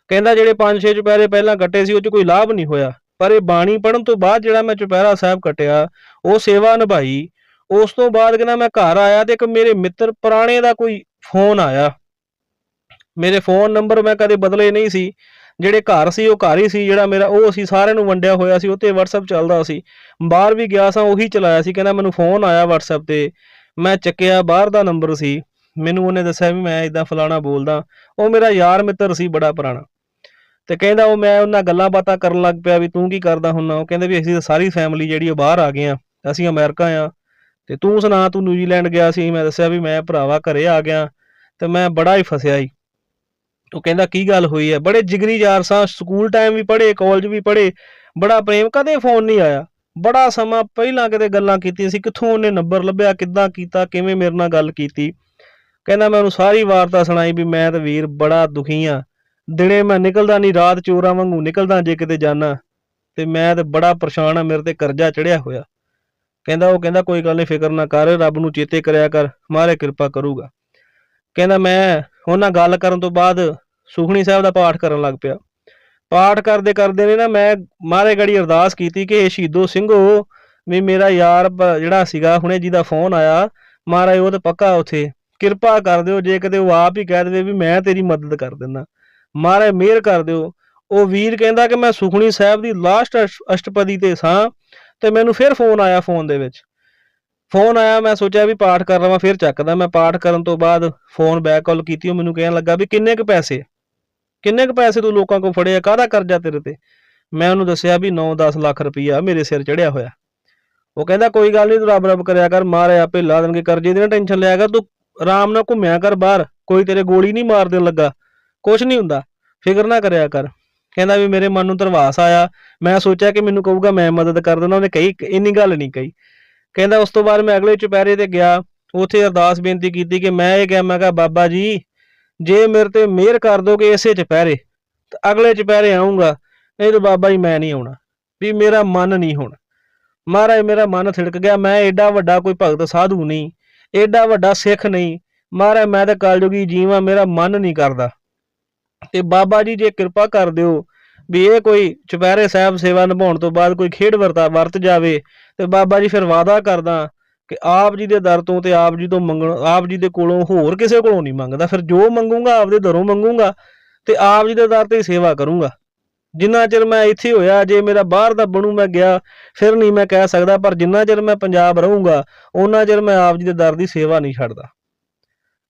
ਕਹਿੰਦਾ, ਜਿਹੜੇ ਪੰਜ ਛੇ ਚੁਪਹਿਰੇ ਪਹਿਲਾਂ ਕੱਟੇ ਸੀ, ਉਹ 'ਚ ਕੋਈ ਲਾਭ ਨਹੀਂ ਹੋਇਆ। ਪਰ ਇਹ ਬਾਣੀ ਪੜਨ ਤੋਂ ਬਾਅਦ ਜਿਹੜਾ ਮੈਂ ਚੁਪਹਿਰਾ ਸਾਹਿਬ ਕੱਟਿਆ, ਉਹ ਸੇਵਾ ਨਿਭਾਈ। ਉਸ ਤੋਂ ਬਾਅਦ ਕਹਿੰਦਾ, ਮੈਂ ਘਰ ਆਇਆ ਤੇ ਇੱਕ ਮੇਰੇ ਮਿੱਤਰ ਪੁਰਾਣੇ ਦਾ ਕੋਈ ਫੋਨ ਆਇਆ। ਮੇਰੇ ਫੋਨ ਨੰਬਰ ਮੈਂ ਕਦੇ ਬਦਲੇ ਨਹੀਂ ਸੀ। ਜਿਹੜੇ ਘਰ ਸੀ, ਉਹ ਘਰ ਹੀ ਸੀ, ਜਿਹੜਾ ਮੇਰਾ, ਉਹ ਅਸੀਂ ਸਾਰਿਆਂ ਨੂੰ ਵੰਡਿਆ ਹੋਇਆ ਸੀ ਉਹ ਤੇ WhatsApp ਚੱਲਦਾ ਸੀ। ਬਾਹਰ ਵੀ ਗਿਆ ਸਾਂ, ਉਹੀ ਚਲਾਇਆ ਸੀ, ਕਹਿੰਦਾ ਮੈਨੂੰ ਫੋਨ ਆਇਆ WhatsApp ਤੇ। ਮੈਂ ਚੱਕਿਆ, ਬਾਹਰ ਦਾ ਨੰਬਰ ਸੀ। ਮੈਨੂੰ ਉਹਨੇ ਦੱਸਿਆ ਵੀ ਮੈਂ ਇਦਾਂ ਫਲਾਣਾ ਬੋਲਦਾ। ਉਹ ਮੇਰਾ ਯਾਰ ਮਿੱਤਰ ਸੀ, ਬੜਾ ਪੁਰਾਣਾ। ਤੇ ਕਹਿੰਦਾ ਉਹ ਮੈਂ ਉਹਨਾਂ ਗੱਲਾਂ ਬਾਤਾਂ ਕਰਨ ਲੱਗ ਪਿਆ ਵੀ ਤੂੰ ਕੀ ਕਰਦਾ ਹੁੰਨਾ ਉਹ ਕਹਿੰਦੇ ਵੀ ਅਸੀਂ ਤਾਂ ਸਾਰੀ ਫੈਮਿਲੀ ਜਿਹੜੀ ਉਹ ਬਾਹਰ ਆ ਗਏ ਆ ਅਸੀਂ ਅਮਰੀਕਾ ਆ। ਤੇ ਤੂੰ ਸੁਣਾ, ਤੂੰ ਨਿਊਜ਼ੀਲੈਂਡ ਗਿਆ ਸੀ। ਮੈਂ ਦੱਸਿਆ ਵੀ ਮੈਂ ਭਰਾਵਾ ਘਰੇ ਆ ਗਿਆ। ਤੇ ਮੈਂ ਬੜਾ ਹੀ ਫਸਿਆ ਹੀ ਉਹ ਕਹਿੰਦਾ, ਕੀ ਗੱਲ ਹੋਈ ਹੈ ਬੜੇ ਜਿਗਰੀ ਯਾਰ ਸਾਂ, ਸਕੂਲ ਟਾਈਮ ਵੀ ਪੜ੍ਹੇ ਕਾਲਜ ਵੀ ਪੜ੍ਹੇ, ਬੜਾ ਪ੍ਰੇਮ, ਕਦੇ ਫੋਨ ਨਹੀਂ ਆਇਆ। ਬੜਾ ਸਮਾਂ ਪਹਿਲਾਂ ਕਿਤੇ ਗੱਲਾਂ ਕੀਤੀਆਂ ਸੀ, ਕਿੱਥੋਂ ਉਹਨੇ ਨੰਬਰ ਲੱਭਿਆ, ਕਿੱਦਾਂ ਕੀਤਾ, ਕਿਵੇਂ ਮੇਰੇ ਨਾਲ ਗੱਲ ਕੀਤੀ। ਕਹਿੰਦਾ, ਮੈਂ ਉਹਨੂੰ ਸਾਰੀ ਵਾਰਤਾ ਸੁਣਾਈ ਵੀ ਮੈਂ ਤਾਂ ਵੀਰ ਬੜਾ ਦੁਖੀ ਆ। ਦਿਨੇ ਮੈਂ ਨਿਕਲਦਾ ਨਹੀਂ ਰਾਤ ਚੋਰਾਂ ਵਾਂਗੂ ਨਿਕਲਦਾ ਜੇ ਕਿਤੇ ਜਾਣਾ ਤੇ ਮੈਂ ਤੇ ਬੜਾ ਪਰੇਸ਼ਾਨ ਆ, ਮੇਰੇ ਤੇ ਕਰਜ਼ਾ ਚੜਿਆ ਹੋਇਆ। ਕਹਿੰਦਾ, ਉਹ ਕਹਿੰਦਾ, ਕੋਈ ਗੱਲ ਨਹੀਂ ਫਿਕਰ ਨਾ ਕਰ, ਰੱਬ ਨੂੰ ਚੇਤੇ ਕਰਿਆ ਕਰ, ਮਾਰੇ ਕਿਰਪਾ ਕਰੂਗਾ। ਕਹਿੰਦਾ ਮੈਂ ਉਹਨਾਂ ਗੱਲ ਕਰਨ ਤੋਂ ਬਾਅਦ ਸੁਖਣੀ ਸਾਹਿਬ ਦਾ ਪਾਠ ਕਰਨ ਲੱਗ ਪਿਆ। ਪਾਠ ਕਰਦੇ ਕਰਦੇ ਨੇ ਨਾ ਮੈਂ ਮਾਰੇ ਗੜੀ ਅਰਦਾਸ ਕੀਤੀ ਕਿ ਇਹ ਸ਼ਹੀਦੋ ਸਿੰਘੋ, ਵੀ ਮੇਰਾ ਯਾਰ ਜਿਹੜਾ ਸੀਗਾ, ਹੁਣੇ ਜੀ ਦਾ ਫੋਨ ਆਇਆ, ਮਹਾਰਾਜ ਉਹ ਤਾਂ ਪੱਕਾ ਉਥੇ। ਕਿਰਪਾ ਕਰ ਦਿਓ, ਜੇ ਕਿਤੇ ਉਹ ਆਪ ਹੀ ਕਹਿ ਦੇਵੇ ਵੀ ਮੈਂ ਤੇਰੀ ਮਦਦ ਕਰ ਦਿੰਦਾ। ਮਹਾਰਾਜ ਮਿਹਰ ਕਰ ਦਿਓ। ਉਹ ਵੀਰ ਕਹਿੰਦਾ ਕਿ ਮੈਂ ਸੁਖਣੀ ਸਾਹਿਬ ਦੀ ਲਾਸਟ ਅਸ਼ਟਪਦੀ ਤੇ ਸਾਂ ਤੇ ਮੈਨੂੰ ਫਿਰ ਫੋਨ ਆਇਆ ਫੋਨ ਦੇ ਵਿੱਚ। ਫੋਨ ਆਇਆ, ਮੈਂ ਸੋਚਿਆ ਵੀ ਪਾਠ ਕਰ ਲਵਾਂ, ਫਿਰ ਚੱਕਦਾ। ਮੈਂ ਪਾਠ ਕਰਨ ਤੋਂ ਬਾਅਦ ਫੋਨ ਬੈਕ ਕਾਲ ਕੀਤੀ, ਉਹ ਮੈਨੂੰ ਕਹਿਣ ਲੱਗਾ ਵੀ ਕਿੰਨੇ ਕੁ ਪੈਸੇ ਕਿੰਨੇ ਕੁ ਪੈਸੇ ਤੂੰ ਲੋਕਾਂ ਕੋਲ ਫੜਿਆ? ਕਾਹਦਾ ਕਰਜ਼ਾ ਤੇਰੇ ਤੇ? ਮੈਂ ਉਹਨੂੰ ਦੱਸਿਆ ਵੀ 9-10 ਲੱਖ ਰੁਪਈਆ ਮੇਰੇ ਸਿਰ ਚੜਿਆ ਹੋਇਆ। ਉਹ ਕਹਿੰਦਾ, ਕੋਈ ਗੱਲ ਨਹੀਂ, ਤੂੰ ਰੱਬ ਰੱਬ ਕਰਿਆ ਕਰ, ਮਾਰੇ ਆਪੇ ਲਾ ਦੇਣਗੇ ਕਰਜ਼ੇ ਦੀ ਨਾ ਟੈਨਸ਼ਨ ਲਿਆ ਕਰ, ਤੂੰ ਆਰਾਮ ਨਾਲ ਘੁੰਮਿਆ ਕਰ ਬਾਹਰ। ਕੋਈ ਤੇਰੇ ਗੋਲੀ ਨਹੀਂ ਮਾਰ ਦੇਣ ਲੱਗਾ। ਕੁਛ ਨਹੀਂ ਹੁੰਦਾ। ਫਿਕਰ ਨਾ ਕਰਿਆ ਕਰ। ਕਹਿੰਦਾ ਵੀ ਮੇਰੇ ਮਨ ਨੂੰ ਧਰਵਾਸ ਆਇਆ। ਮੈਂ ਸੋਚਿਆ ਕਿ ਮੈਨੂੰ ਕਹੂਗਾ, ਮੈਂ ਮਦਦ ਕਰ ਦਿੰਦਾ, ਉਹਨੇ ਕਹੀ, ਇੰਨੀ ਗੱਲ ਨਹੀਂ ਕਹੀ। ਕਹਿੰਦਾ ਉਸ ਤੋਂ ਬਾਅਦ ਮੈਂ ਅਗਲੇ ਚੁਪਹਿਰੇ ਤੇ ਗਿਆ, ਉੱਥੇ ਅਰਦਾਸ ਬੇਨਤੀ ਕੀਤੀ ਕਿ ਮੈਂ ਇਹ ਕਿਹਾ, ਮੈਂ ਕਿਹਾ, ਬਾਬਾ ਜੀ, ਜੇ ਮੇਰੇ ਤੇ ਮਿਹਰ ਕਰ ਦੋਗੇ ਇਸੇ ਚੁਪਹਿਰੇ, ਤਾਂ ਅਗਲੇ ਚੁਪਹਿਰੇ ਆਉਂਗਾ ਨਹੀਂ ਤਾਂ ਬਾਬਾ ਜੀ ਮੈਂ ਨਹੀਂ ਆਉਣਾ, ਵੀ ਮੇਰਾ ਮਨ ਨਹੀਂ ਹੁਣ। ਮਹਾਰਾਜ, ਮੇਰਾ ਮਨ ਥਿੜਕ ਗਿਆ, ਮੈਂ ਐਡਾ ਵੱਡਾ ਕੋਈ ਭਗਤ ਸਾਧੂ ਨਹੀਂ ਐਡਾ ਵੱਡਾ ਸਿੱਖ ਨਹੀਂ, ਮਹਾਰਾਜ, ਮੈਂ ਤਾਂ ਕਲਯੁਗੀ ਜੀਵਾਂ, ਮੇਰਾ ਮਨ ਨਹੀਂ ਕਰਦਾ। ਤੇ ਬਾਬਾ ਜੀ, ਜੇ ਕਿਰਪਾ ਕਰ ਦਿਓ ਵੀ ਇਹ ਕੋਈ ਚੁਪਹਿਰੇ ਸਾਹਿਬ ਸੇਵਾ ਨਿਭਾਉਣ ਤੋਂ ਬਾਅਦ ਕੋਈ ਖੇਡ ਵਰਤਾ, ਵਰਤ ਜਾਵੇ, ਤੇ ਬਾਬਾ ਜੀ ਫਿਰ ਵਾਅਦਾ ਕਰਦਾ ਕਿ ਆਪ ਜੀ ਦੇ ਦਰ ਤੋਂ ਤੇ ਆਪ ਜੀ ਤੋਂ ਮੰਗਣ, ਆਪ ਜੀ ਦੇ ਕੋਲੋਂ ਹੋਰ ਕਿਸੇ ਕੋਲੋਂ ਨਹੀਂ ਮੰਗਦਾ। ਫਿਰ ਜੋ ਮੰਗੂਗਾ, ਆਪਦੇ ਦਰੋਂ ਮੰਗੂਗਾ ਤੇ ਆਪ ਜੀ ਦੇ ਦਰ ਤੇ ਹੀ ਸੇਵਾ ਕਰੂੰਗਾ। ਜਿੰਨਾ ਚਿਰ ਮੈਂ ਇੱਥੇ ਹੋਇਆ, ਜੇ ਮੇਰਾ ਬਾਹਰ ਦਾ ਬਣੂ, ਮੈਂ ਗਿਆ, ਫਿਰ ਨਹੀਂ ਮੈਂ ਕਹਿ ਸਕਦਾ, ਪਰ ਜਿੰਨਾ ਚਿਰ ਮੈਂ ਪੰਜਾਬ ਰਹੂੰਗਾ ਉਹਨਾਂ ਚਿਰ ਮੈਂ ਆਪ ਜੀ ਦੇ ਦਰ ਦੀ ਸੇਵਾ ਨਹੀਂ ਛੱਡਦਾ।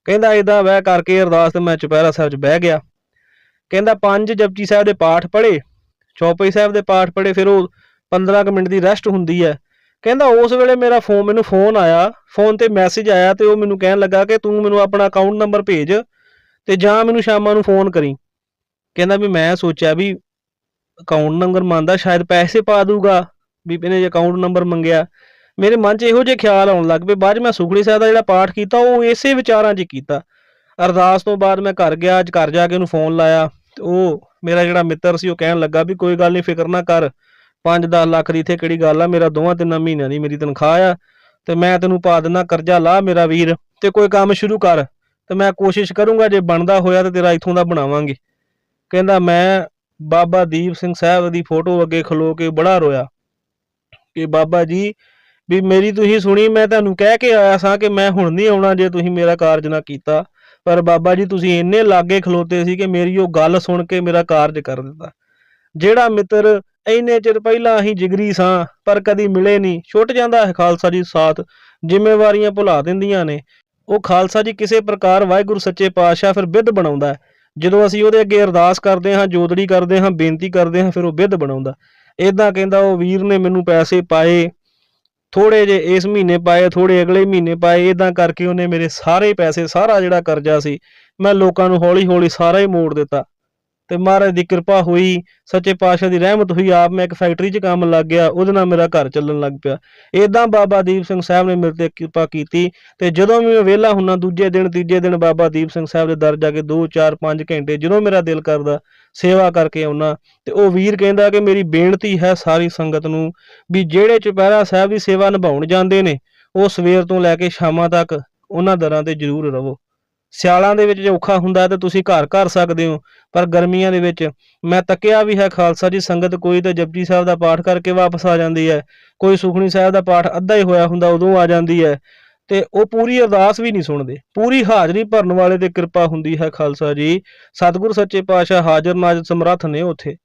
ਕਹਿੰਦਾ ਇਦਾਂ ਵਹਿ ਕਰਕੇ ਅਰਦਾਸ ਤੇ ਮੈਂ ਚੁਪਹਿਰਾ ਸਾਹਿਬ 'ਚ ਬਹਿ ਗਿਆ। ਕਹਿੰਦਾ ਪੰਜ ਜਪਜੀ ਸਾਹਿਬ ਦੇ ਪਾਠ ਪੜ੍ਹੇ, ਚੌਪਈ ਸਾਹਿਬ ਦੇ ਪਾਠ ਪੜ੍ਹੇ, ਫਿਰ ਉਹ 15 ਕੁ ਮਿੰਟ ਦੀ ਰੈਸਟ ਹੁੰਦੀ ਹੈ। ਕਹਿੰਦਾ ਉਸ ਵੇਲੇ ਮੇਰਾ ਫੋਨ ਮੈਨੂੰ ਫੋਨ ਆਇਆ ਫੋਨ ਤੇ ਮੈਸੇਜ ਆਇਆ ਤੇ ਉਹ ਮੈਨੂੰ ਕਹਿਣ ਲੱਗਾ ਕਿ ਤੂੰ ਮੈਨੂੰ ਆਪਣਾ ਅਕਾਊਂਟ ਨੰਬਰ ਭੇਜ ਤੇ ਜਾਂ ਮੈਨੂੰ ਸ਼ਾਮਾਂ ਨੂੰ ਫੋਨ ਕਰੀ। ਕਹਿੰਦਾ ਵੀ ਮੈਂ ਸੋਚਿਆ ਵੀ ਅਕਾਊਂਟ ਨੰਬਰ ਮੰਗਦਾ ਸ਼ਾਇਦ ਪੈਸੇ ਪਾ ਦੂਗਾ ਵੀ ਇਹਨੇ ਅਕਾਊਂਟ ਨੰਬਰ ਮੰਗਿਆ। ਮੇਰੇ ਮਨ 'ਚ ਇਹੋ ਜਿਹੇ ਖਿਆਲ ਆਉਣ ਲੱਗ ਪਏ। ਬਾਅਦ 'ਚ ਮੈਂ ਸੁਖੜੀ ਸਾਹਿਬ ਦਾ ਜਿਹੜਾ ਪਾਠ ਕੀਤਾ, ਉਹ ਇਸੇ ਵਿਚਾਰਾਂ 'ਚ ਕੀਤਾ। ਅਰਦਾਸ ਤੋਂ ਬਾਅਦ ਮੈਂ ਘਰ ਗਿਆ, ਅੱਜ ਘਰ ਜਾ ਕੇ ਉਹਨੂੰ ਫੋਨ ਲਾਇਆ। ਉਹ ਮੇਰਾ ਜਿਹੜਾ ਮਿੱਤਰ ਸੀ, ਉਹ ਕਹਿਣ ਲੱਗਾ ਵੀ ਕੋਈ ਗੱਲ ਨਹੀਂ ਫਿਕਰ ਨਾ ਕਰ। 5-10 ਲੱਖ ਦੀ ਇੱਥੇ ਕਿਹੜੀ ਗੱਲ ਆ? ਮੇਰਾ ਦੋਵਾਂ ਤਿੰਨਾਂ ਮਹੀਨਿਆਂ ਦੀ ਮੇਰੀ ਤਨਖਾਹ ਆ। ਤੇ ਮੈਂ ਤੈਨੂੰ ਪਾ ਦਿੰਦਾ, ਕਰਜ਼ਾ ਲਾ ਮੇਰਾ ਵੀਰ। ਤੇ ਕੋਈ ਕੰਮ ਸ਼ੁਰੂ ਕਰ। ਤੇ ਮੈਂ ਕੋਸ਼ਿਸ਼ ਕਰੂੰਗਾ, ਜੇ ਬਣਦਾ ਹੋਇਆ ਤੇ ਤੇਰਾ ਇਥੋਂ ਦਾ ਬਣਾਵਾਂਗੇ। ਕਹਿੰਦਾ ਮੈਂ ਬਾਬਾ ਦੀਪ ਸਿੰਘ ਸਾਹਿਬ ਦੀ ਫੋਟੋ ਅੱਗੇ ਖਲੋ ਕੇ ਬੜਾ ਰੋਇਆ। ਕਿ ਬਾਬਾ ਜੀ, ਵੀ ਮੇਰੀ ਤੁਸੀਂ ਸੁਣੀ, ਮੈਂ ਤੁਹਾਨੂੰ ਕਹਿ ਕੇ ਆਇਆ ਸਾਂ ਕਿ ਮੈਂ ਹੁਣ ਨਹੀਂ ਆਉਣਾ ਜੇ ਤੁਸੀਂ ਮੇਰਾ ਕਾਰਜ ਨਾ ਕੀਤਾ। ਪਰ ਬਾਬਾ ਜੀ, ਤੁਸੀਂ ਇੰਨੇ ਲਾਗੇ ਖਲੋਤੇ ਸੀ ਕਿ ਮੇਰੀ ਉਹ ਗੱਲ ਸੁਣ ਕੇ ਮੇਰਾ ਕਾਰਜ ਕਰ ਦਿੱਤਾ। ਜਿਹੜਾ ਮਿੱਤਰ ਇੰਨੇ ਚਿਰ ਪਹਿਲਾਂ ਅਸੀਂ ਜਿਗਰੀ ਸਾਂ, ਪਰ ਕਦੀ ਮਿਲੇ ਨਹੀਂ। ਛੁੱਟ ਜਾਂਦਾ ਹੈ ਖਾਲਸਾ ਜੀ ਸਾਥ, ਜ਼ਿੰਮੇਵਾਰੀਆਂ ਭੁਲਾ ਦਿੰਦੀਆਂ ਨੇ। ਉਹ ਖਾਲਸਾ ਜੀ ਕਿਸੇ ਪ੍ਰਕਾਰ ਵਾਹਿਗੁਰੂ ਸੱਚੇ ਪਾਤਸ਼ਾਹ ਫਿਰ ਬਿੱਧ ਬਣਾਉਂਦਾ ਹੈ। ਜਦੋਂ ਅਸੀਂ ਉਹਦੇ ਅੱਗੇ ਅਰਦਾਸ ਕਰਦੇ ਹਾਂ ਜੋਦੜੀ ਕਰਦੇ ਹਾਂ, ਬੇਨਤੀ ਕਰਦੇ ਹਾਂ, ਫਿਰ ਉਹ ਬਿੱਧ ਬਣਾਉਂਦਾ। ਇਦਾਂ ਕਹਿੰਦਾ, ਉਹ ਵੀਰ ਨੇ ਮੈਨੂੰ ਪੈਸੇ ਪਾਏ ਥੋੜੇ ਜੇ ਇਸ ਮਹੀਨੇ ਪਾਏ ਥੋੜੇ ਅਗਲੇ ਮਹੀਨੇ ਪਾਏ ਇਦਾਂ ਕਰਕੇ ਉਹਨੇ ਮੇਰੇ ਸਾਰੇ ਪੈਸੇ, ਸਾਰਾ ਜਿਹੜਾ ਕਰਜ਼ਾ ਸੀ, ਮੈਂ ਲੋਕਾਂ ਨੂੰ ਹੌਲੀ ਹੌਲੀ ਸਾਰਾ ਹੀ ਮੋੜ ਦਿੱਤਾ। ਤੇ ਮਹਾਰਾਜ ਦੀ ਕਿਰਪਾ ਹੋਈ, ਸੱਚੇ ਪਾਤਸ਼ਾਹ ਦੀ ਰਹਿਮਤ ਹੋਈ, ਆਪ ਮੈਂ ਇੱਕ ਫੈਕਟਰੀ 'ਚ ਕੰਮ ਲੱਗ ਗਿਆ, ਉਹਦੇ ਨਾਲ ਮੇਰਾ ਘਰ ਚੱਲਣ ਲੱਗ ਪਿਆ। ਇਦਾਂ ਬਾਬਾ ਦੀਪ ਸਿੰਘ ਸਾਹਿਬ ਨੇ ਮੇਰੇ ਤੇ ਕਿਰਪਾ ਕੀਤੀ ਤੇ ਜਦੋਂ ਵੀ ਮੈਂ ਵਿਹਲਾ ਹੁੰਨਾ ਦੂਜੇ ਦਿਨ, ਤੀਜੇ ਦਿਨ ਬਾਬਾ ਦੀਪ ਸਿੰਘ ਸਾਹਿਬ ਦੇ ਦਰ ਜਾ ਕੇ 2 4 5 ਘੰਟੇ ਜਦੋਂ ਮੇਰਾ ਦਿਲ ਕਰਦਾ, ਸੇਵਾ ਕਰਕੇ ਆਉਣਾ, ਤੇ ਉਹ ਵੀਰ ਕਹਿੰਦਾ ਕਿ ਮੇਰੀ ਬੇਨਤੀ ਹੈ ਸਾਰੀ ਸੰਗਤ ਨੂੰ ਵੀ ਜਿਹੜੇ ਚੁਪਹਿਰਾ ਸਾਹਿਬ ਦੀ ਸੇਵਾ ਨਿਭਾਉਣ ਜਾਂਦੇ ਨੇ, ਉਹ ਸਵੇਰ ਤੋਂ ਲੈ ਕੇ ਸ਼ਾਮਾਂ ਤੱਕ ਉਹਨਾਂ ਦਰਾਂ ਤੇ ਜ਼ਰੂਰ ਰਹੋ। ਸਿਆਲਾਂ ਦੇ ਵਿੱਚ ਜੇ ਔਖਾ ਹੁੰਦਾ ਤਾਂ ਤੁਸੀਂ ਘਰ ਕਰ ਸਕਦੇ ਹੋ, ਪਰ ਗਰਮੀਆਂ ਦੇ ਵਿੱਚ ਮੈਂ ਤੱਕਿਆ ਵੀ ਹੈ ਖਾਲਸਾ ਜੀ, ਸੰਗਤ ਕੋਈ ਤਾਂ ਜਪਜੀ ਸਾਹਿਬ ਦਾ ਪਾਠ ਕਰਕੇ ਵਾਪਸ ਆ ਜਾਂਦੀ ਹੈ, ਕੋਈ ਸੁਖਣੀ ਸਾਹਿਬ ਦਾ ਪਾਠ ਅੱਧਾ ਹੀ ਹੋਇਆ ਹੁੰਦਾ ਉਦੋਂ ਆ ਜਾਂਦੀ ਹੈ, ਤੇ ਉਹ ਪੂਰੀ ਅਰਦਾਸ ਵੀ ਨਹੀਂ ਸੁਣਦੇ, ਪੂਰੀ ਹਾਜ਼ਰੀ ਭਰਨ ਵਾਲੇ ਤੇ ਕਿਰਪਾ ਹੁੰਦੀ ਹੈ ਖਾਲਸਾ ਜੀ, ਸਤਿਗੁਰ ਸੱਚੇ ਪਾਤਸ਼ਾਹ ਹਾਜ਼ਰ ਨਾਜ਼ਰ ਸਮਰੱਥ ਨੇ ਉੱਥੇ।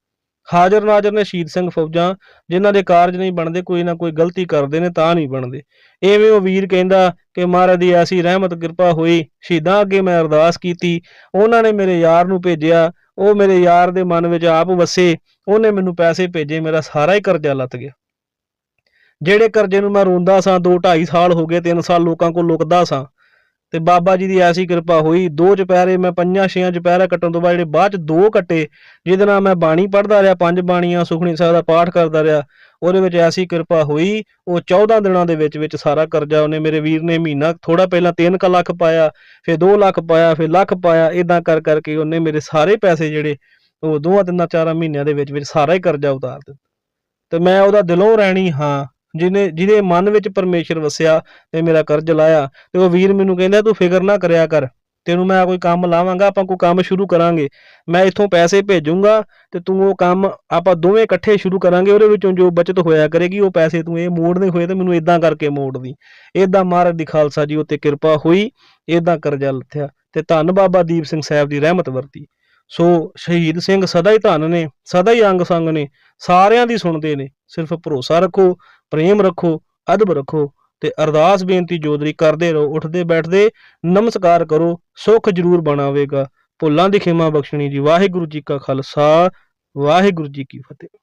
ਹਾਜ਼ਰ ਨਾਜ਼ਰ ਨੇ ਸ਼ਹੀਦ ਸਿੰਘ ਫੌਜਾਂ, ਜਿਨ੍ਹਾਂ ਦੇ ਕਾਰਜ ਨਹੀਂ ਬਣਦੇ, ਕੋਈ ਨਾ ਕੋਈ ਗਲਤੀ ਕਰਦੇ ਨੇ, ਤਾਂ ਨਹੀਂ ਬਣਦੇ। ਐਵੇਂ ਉਹ ਵੀਰ ਕਹਿੰਦਾ ਕਿ ਮਹਾਰਾਜ ਦੀ ਐਸੀ ਰਹਿਮਤ, ਕਿਰਪਾ ਹੋਈ, ਸ਼ਹੀਦਾਂ ਅੱਗੇ ਮੈਂ ਅਰਦਾਸ ਕੀਤੀ, ਉਹਨਾਂ ਨੇ ਮੇਰੇ ਯਾਰ ਨੂੰ ਭੇਜਿਆ, ਉਹ ਮੇਰੇ ਯਾਰ ਦੇ ਮਨ ਵਿੱਚ ਆਪ ਵਸੇ, ਉਹਨੇ ਮੈਨੂੰ ਪੈਸੇ ਭੇਜੇ, ਮੇਰਾ ਸਾਰਾ ਹੀ ਕਰਜ਼ਾ ਲੱਤ ਗਿਆ। ਜਿਹੜੇ ਕਰਜ਼ੇ ਨੂੰ ਮੈਂ ਰੋਂਦਾ ਸਾਂ 2 2.5 ਸਾਲ ਹੋ ਗਏ 3 ਸਾਲ ਲੋਕਾਂ ਕੋਲ ਲੁਕਦਾ ਸਾਂ। ਤੇ ਬਾਬਾ ਜੀ ਦੀ ਐਸੀ ਕਿਰਪਾ ਹੋਈ, ਦੋ ਚੁਪਹਿਰੇ ਮੈਂ ਪੰਜਾਂ ਛੇਆਂ ਚੁਪਹਿਰਾ ਕੱਟਣ ਤੋਂ ਬਾਅਦ ਜਿਹੜੇ ਬਾਅਦ ਚ ਦੋ ਕੱਟੇ, ਜਿਹਦੇ ਨਾਲ ਮੈਂ ਬਾਣੀ ਪੜ੍ਹਦਾ ਰਿਹਾ, ਪੰਜ ਬਾਣੀਆਂ ਸੁਖਣੀ ਸਾਹਿਬ ਦਾ ਪਾਠ ਕਰਦਾ ਰਿਹਾ, ਉਹਦੇ ਵਿੱਚ ਐਸੀ ਕਿਰਪਾ ਹੋਈ, ਉਹ 14 ਦਿਨਾਂ ਦੇ ਵਿੱਚ ਵਿੱਚ ਸਾਰਾ ਕਰਜ਼ਾ ਉਹਨੇ ਮੇਰੇ ਵੀਰ ਨੇ ਮਹੀਨਾ ਥੋੜਾ ਪਹਿਲਾਂ 3 ਕ ਲੱਖ ਪਾਇਆ, ਫਿਰ 2 ਲੱਖ ਪਾਇਆ, ਫਿਰ ਲੱਖ ਪਾਇਆ ਇਦਾਂ ਕਰ ਕਰਕੇ ਉਹਨੇ ਮੇਰੇ ਸਾਰੇ ਪੈਸੇ ਜਿਹੜੇ, ਉਹ ਦੋਹਾਂ ਤਿੰਨਾਂ ਚਾਰਾਂ ਮਹੀਨਿਆਂ ਦੇ ਵਿੱਚ ਵਿੱਚ ਸਾਰਾ ਹੀ ਕਰਜ਼ਾ ਉਤਾਰ ਦਿੱਤਾ। ਤੇ ਮੈਂ ਉਹਦਾ ਦਿਲੋਂ ਰਹਿਣੀ ਹਾਂ। ਜਿਹਨੇ, ਜਿਹਦੇ ਮਨ ਵਿੱਚ ਪਰਮੇਸ਼ਰ ਵਸਿਆ ਤੇ ਮੇਰਾ ਕਰਜ਼ ਲਾਇਆ ਤੇ ਉਹ ਵੀਰ ਮੈਨੂੰ ਕਹਿੰਦਾ, ਤੂੰ ਫਿਕਰ ਨਾ ਕਰਿਆ ਕਰ, ਤੈਨੂੰ ਮੈਂ ਕੋਈ ਕੰਮ ਲਾਵਾਂਗਾ, ਆਪਾਂ ਕੋਈ ਕੰਮ ਸ਼ੁਰੂ ਕਰਾਂਗੇ। ਮੈਂ ਇੱਥੋਂ ਪੈਸੇ ਭੇਜੂੰਗਾ ਤੇ ਤੂੰ ਉਹ ਕੰਮ ਆਪਾਂ ਦੋਵੇਂ ਇਕੱਠੇ ਸ਼ੁਰੂ ਕਰਾਂਗੇ, ਉਹਦੇ ਵਿੱਚੋਂ ਜੋ ਬਚਤ ਹੋਇਆ ਕਰੇਗੀ, ਉਹ ਪੈਸੇ ਤੂੰ ਇਹ ਮੋੜਨੇ ਹੋਏ ਤੇ ਮੈਨੂੰ ਇਦਾਂ ਕਰਕੇ ਮੋੜ ਦੀ ਇਦਾਂ ਮਹਾਰਾਜ ਦੀ ਖਾਲਸਾ ਜੀ, ਉੱਤੇ ਕਿਰਪਾ ਹੋਈ ਇਦਾਂ ਕਰਜ਼ਾ ਲੱਥਿਆ ਤੇ ਧੰਨ ਬਾਬਾ ਦੀਪ ਸਿੰਘ ਸਾਹਿਬ ਦੀ ਰਹਿਮਤ ਵਰਤੀ। ਸੋ ਸ਼ਹੀਦ ਸਿੰਘ ਸਦਾ ਹੀ ਧਨ ਨੇ, ਸਦਾ ਹੀ ਅੰਗ ਸੰਗ ਨੇ, ਸਾਰਿਆਂ ਦੀ ਸੁਣਦੇ ਨੇ। ਸਿਰਫ ਭਰੋਸਾ ਰੱਖੋ, ਪ੍ਰੇਮ ਰੱਖੋ, ਅਦਬ ਰੱਖੋ ਤੇ ਅਰਦਾਸ ਬੇਨਤੀ ਜੋਦਰੀ ਕਰਦੇ ਰਹੋ, ਉੱਠਦੇ ਬੈਠਦੇ ਨਮਸਕਾਰ ਕਰੋ, ਸੁੱਖ ਜ਼ਰੂਰ ਬਣਾਵੇਗਾ। ਭੁੱਲਾਂ ਦੀ ਖਿਮਾ ਬਖਸ਼ਣੀ ਜੀ। ਵਾਹਿਗੁਰੂ ਜੀ ਕਾ ਖਾਲਸਾ, ਵਾਹਿਗੁਰੂ ਜੀ ਕੀ ਫਤਿਹ।